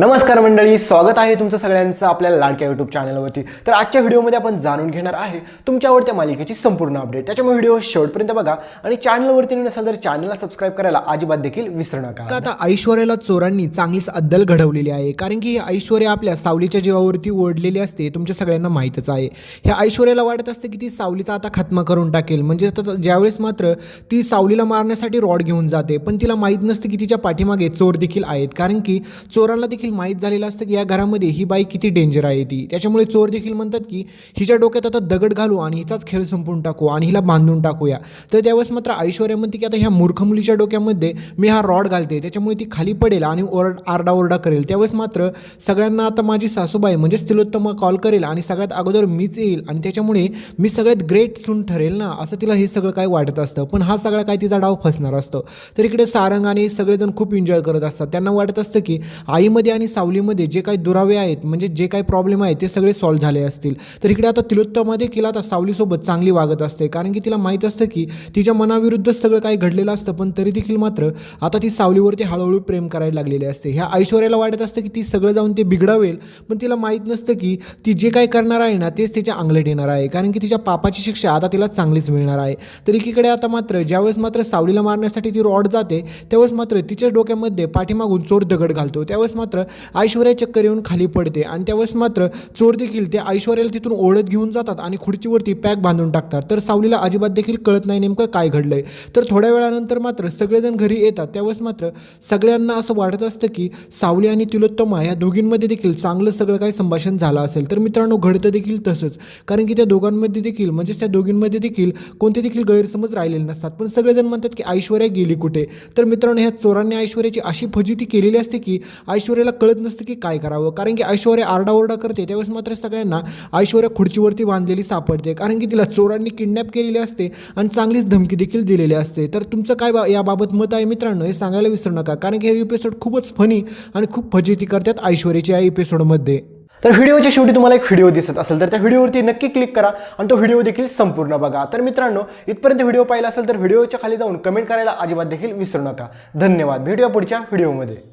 नमस्कार मंडळी स्वागत आहे तुमचं सगळ्यांचं आपल्या लाडक्या यूट्यूब चॅनलवरती तर आजच्या व्हिडिओमध्ये आपण जाणून घेणार आहे तुमच्या आवडत्या मालिकेची संपूर्ण अपडेट त्याच्यामुळे व्हिडिओ शेवटपर्यंत बघा आणि चॅनलवरती नसेल तर चॅनलला सबस्क्राईब करायला अजिबात देखील विसरू नका. आता ऐश्वर्याला चोरांनी चांगलीच अद्दल घडवलेली आहे कारण की ही ऐश्वर्या आपल्या सावलीच्या जीवावरती ओढलेली असते तुमच्या सगळ्यांना माहीतच आहे. ह्या ऐश्वर्याला वाटत असते की ती सावलीचा आता खात्मा करून टाकेल. म्हणजे ज्यावेळेस मात्र ती सावलीला मारण्यासाठी रॉड घेऊन जाते पण तिला माहीत नसते की तिच्या पाठीमागे चोर देखील आहेत कारण की चोरांना देखील माहीत झालेलं असतं की या घरामध्ये ही बाई किती डेंजर आहे ती. त्याच्यामुळे चोर देखील म्हणतात की हिच्या डोक्यात आता दगड घालू आणि हिचाच खेळ संपून टाकू आणि हिला बांधून टाकूया. तर त्यावेळेस मात्र ऐश्वर्या म्हणते की आता ह्या मूर्ख मुलीच्या डोक्यामध्ये मी हा रॉड घालते. त्याच्यामुळे ती खाली पडेल आणि ओरड आरडाओरडा करेल. त्यावेळेस मात्र सगळ्यांना आता माझी सासूबाई म्हणजेच तिलोत्तम कॉल करेल आणि सगळ्यात अगोदर मीच येईल आणि त्याच्यामुळे मी सगळ्यात ग्रेट सून ठरेल ना असं तिला हे सगळं काय वाटत असतं. पण हा सगळा काय तिचा डाव फसणार असतो. तर इकडे सारंग आणि सगळेजण खूप एन्जॉय करत असतात. त्यांना वाटत असतं की आईमध्ये आणि सावलीमध्ये जे काही दुरावे आहेत म्हणजे जे काही प्रॉब्लेम आहेत ते सगळे सॉल्व्ह झाले असतील. तर इकडे आता तिलोत्तमामध्ये देखील आता सावलीसोबत चांगली वागत असते. कारण की तिला माहीत असतं की तिच्या मनाविरुद्ध सगळं काही घडलेलं असतं पण तरी देखील मात्र आता ती सावलीवरती हळूहळू प्रेम करायला लागलेली असते. ह्या ऐश्वर्याला वाटत असतं की ती सगळं जाऊन ते बिघडावेल पण तिला माहीत नसतं की ती जे काही करणार आहे ना तेच तिच्या अंगलट येणार आहे. कारण की तिच्या पापाची शिक्षा आता तिला चांगलीच मिळणार आहे. तर एकीकडे आता मात्र ज्यावेळेस मात्र सावलीला मारण्यासाठी ती रॉड जाते त्यावेळेस मात्र तिच्या डोक्यामध्ये पाठीमागून चोर दगड घालतो. त्यावेळेस मात्र ऐश्वर्या चक्कर येऊन खाली पडते आणि त्यावेळेस मात्र चोर देखील ते ऐश्वर्याला तिथून ओढत घेऊन जातात आणि खुर्चीवरती पॅक बांधून टाकतात. तर सावलीला अजिबात देखील कळत नाही नेमकं काय घडलंय. तर थोड्या वेळानंतर मात्र सगळेजण घरी येतात. त्यावेळेस मात्र सगळ्यांना असं वाटत असतं की सावली आणि तिलोत्तमा या दोघींमध्ये देखील चांगलं सगळं काही संभाषण झालं असेल. तर मित्रांनो घडतं देखील तसंच. कारण की त्या दोघांमध्ये देखील म्हणजेच त्या दोघींमध्ये देखील कोणते देखील गैरसमज राहिलेले नसतात. पण सगळेजण म्हणतात की ऐश्वर्या गेली कुठे? तर मित्रांनो ह्या चोरांनी ऐश्वर्याची अशी फजिती केलेली असते की ऐश्वर्याला कळत नसतं की काय करावं. कारण की ऐश्वर्या आरडाओरडा करते. त्यावेळेस मात्र सगळ्यांना ऐश्वर्या खुर्चीवरती बांधलेली सापडते. कारण की तिला चोरांनी किडनॅप केलेली असते आणि चांगलीच धमकी देखील दिलेली असते. तर तुमचं काय बा याबाबत मत आहे मित्रांनो? हे सांगायला विसरू नका. कारण की हे एपिसोड खूपच फनी आणि खूप फजिती करतात ऐश्वर्याच्या या एपिसोडमध्ये तर व्हिडिओच्या शेवटी तुम्हाला एक व्हिडिओ दिसत असेल तर त्या व्हिडिओवरती नक्की क्लिक करा आणि तो व्हिडिओ देखील संपूर्ण बघा. तर मित्रांनो इथपर्यंत व्हिडिओ पाहिला असेल तर व्हिडिओच्या खाली जाऊन कमेंट करायला अजिबात देखील विसरू नका. धन्यवाद. भेटूया पुढच्या व्हिडिओमध्ये.